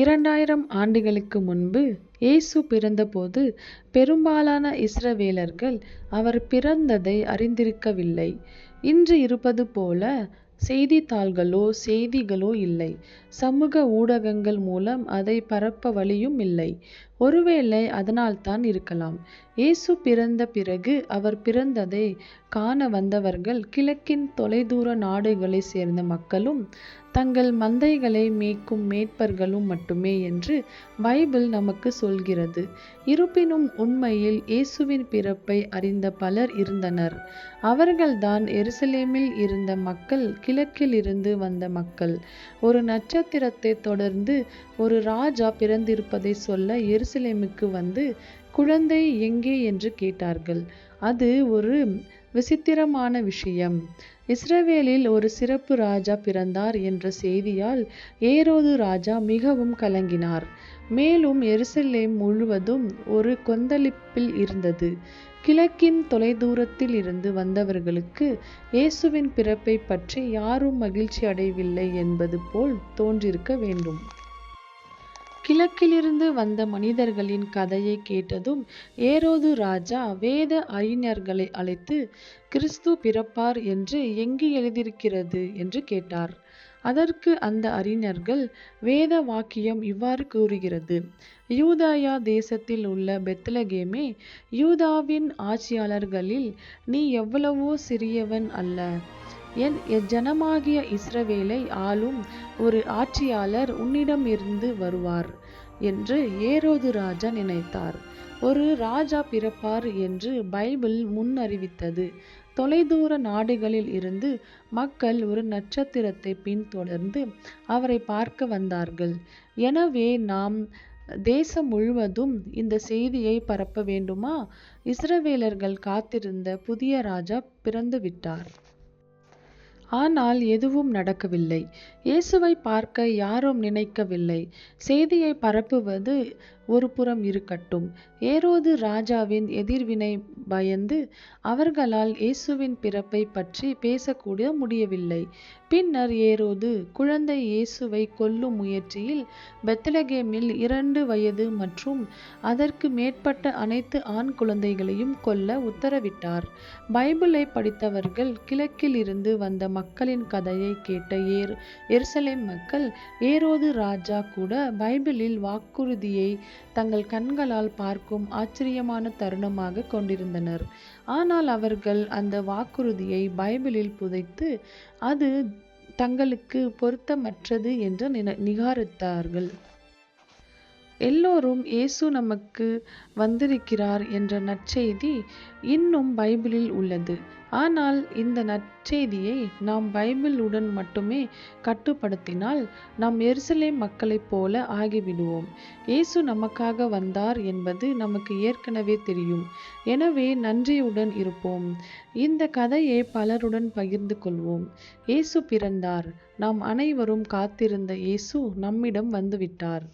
இரண்டாயிரம் ஆண்டுகளுக்கு முன்பு இயேசு பிறந்தபோது பெரும்பாலான இஸ்ரவேலர்கள் அவர் பிறந்ததை அறிந்திருக்கவில்லை. இன்று இருப்பது போல செய்தித்தாள்களோ செய்திகளோ இல்லை. சமூக ஊடகங்கள் மூலம் அதை பரப்ப வழியும் இல்லை. ஒருவேளை அதனால்தான் இருக்கலாம். இயேசு பிறந்த பிறகு அவர் பிறந்ததை காண வந்தவர்கள் கிழக்கின் தொலைதூர நாடுகளைச் சேர்ந்த மக்களும் தங்கள் மந்தைகளை மேய்க்கும் மேய்ப்பர்களும் மட்டுமே என்று பைபிள் நமக்கு சொல்கிறது. இருப்பினும் உண்மையில் இயேசுவின் பிறப்பை அறிந்த பலர் இருந்தனர். அவர்கள்தான் எருசலேமில் இருந்த மக்கள் கிழக்கில் இருந்து வந்த மக்கள். ஒரு நட்சத்திரத்தைத் தொடர்ந்து ஒரு ராஜா பிறந்திருப்பதை சொல்ல எரு எருசலேமுக்கு வந்து குழந்தை எங்கே என்று கேட்டார்கள். அது ஒரு விசித்திரமான விஷயம். இஸ்ரவேலில் ஒரு சிறப்பு ராஜா பிறந்தார் என்ற செய்தியால் ஏரோது ராஜா மிகவும் கலங்கினார். மேலும் எருசலேம் முழுவதும் ஒரு கொந்தளிப்பில் இருந்தது. கிழக்கின் தொலைதூரத்தில் இருந்து வந்தவர்களுக்கு இயேசுவின் பிறப்பைப் பற்றி யாரும் மகிழ்ச்சி அடையவில்லை என்பது போல் தோன்றியிருக்க வேண்டும். கிழக்கிலிருந்து வந்த மனிதர்களின் கதையைக் கேட்டதும் ஏரோது ராஜா வேத அறிஞர்களை அழைத்து கிறிஸ்து பிறப்பார் என்று எங்கு எழுதியிருக்கிறது? என்று கேட்டார். அதற்கு அந்த அறிஞர்கள் வேத வாக்கியம் இவ்வாறு கூறுகிறது யூதாயா தேசத்தில் உள்ள பெத்லகேமே யூதாவின் ஆட்சியாளர்களில் நீ எவ்வளவோ சிறியவன் அல்ல. என் எஜனமாகிய இஸ்ரவேலை ஆளும் ஒரு ஆட்சியாளர் உன்னிடமிருந்து வருவார் என்று ஏரோது ராஜா நினைத்தார். ஒரு ராஜா பிறப்பார் என்று பைபிள் முன்னறிவித்தது. தொலைதூர நாடுகளில் இருந்து மக்கள் ஒரு நட்சத்திரத்தைப் பின்தொடர்ந்து அவரை பார்க்க வந்தார்கள். எனவே நாம் தேசம் முழுவதும் இந்த செய்தியை பரப்ப வேண்டுமா? இஸ்ரவேலர்கள் காத்திருந்த புதிய ராஜா பிறந்துவிட்டார். ஆனால் எதுவும் நடக்கவில்லை. இயேசுவைப் பார்க்க யாரும் நினைக்கவில்லை. செய்தியைப் பரப்புவது ஒருபுறம் இருக்கட்டும். ஏரோது ராஜாவின் எதிர்வினை பயந்து அவர்களால் இயேசுவின் பிறப்பைப் பற்றி பேசக்கூட முடியவில்லை. பின்னர் ஏரோது குழந்தை இயேசுவை கொல்லும் முயற்சியில் பெத்லகேமில் இரண்டு வயது மற்றும் அதற்கு மேற்பட்ட அனைத்து ஆண் குழந்தைகளையும் கொல்ல உத்தரவிட்டார். பைபிளை படித்தவர்கள் கிழக்கில் இருந்து வந்த மக்களின் கதையை கேட்ட ஏர் எருசலேம் மக்கள் ஏரோது ராஜா கூட பைபிளில் வாக்குறுதியை தங்கள் கண்களால் பார்க்கும் ஆச்சரியமான தருணமாகக் கொண்டிருந்தனர். ஆனால் அவர்கள் அந்த வாக்குறுதியை பைபிளில் புதைத்து அது தங்களுக்கு பொருத்தமற்றது என்று நிகாரித்தார்கள் எல்லோரும் இயேசு நமக்கு வந்திருக்கிறார் என்ற நற்செய்தி இன்னும் பைபிளில் உள்ளது. ஆனால் இந்த நற்செய்தியை நாம் பைபிள் உடன் மட்டுமே கட்டுப்படுத்தினால் நாம் எரிசலே மக்களைப் போல ஆகிவிடுவோம். இயேசு நமக்காக வந்தார் என்பது நமக்கு ஏற்கனவே தெரியும். எனவே நன்றியுடன் இருப்போம். இந்த கதையை பலருடன் பகிர்ந்து கொள்வோம். இயேசு பிறந்தார். நாம் அனைவரும் காத்திருந்த இயேசு நம்மிடம் வந்துவிட்டார்.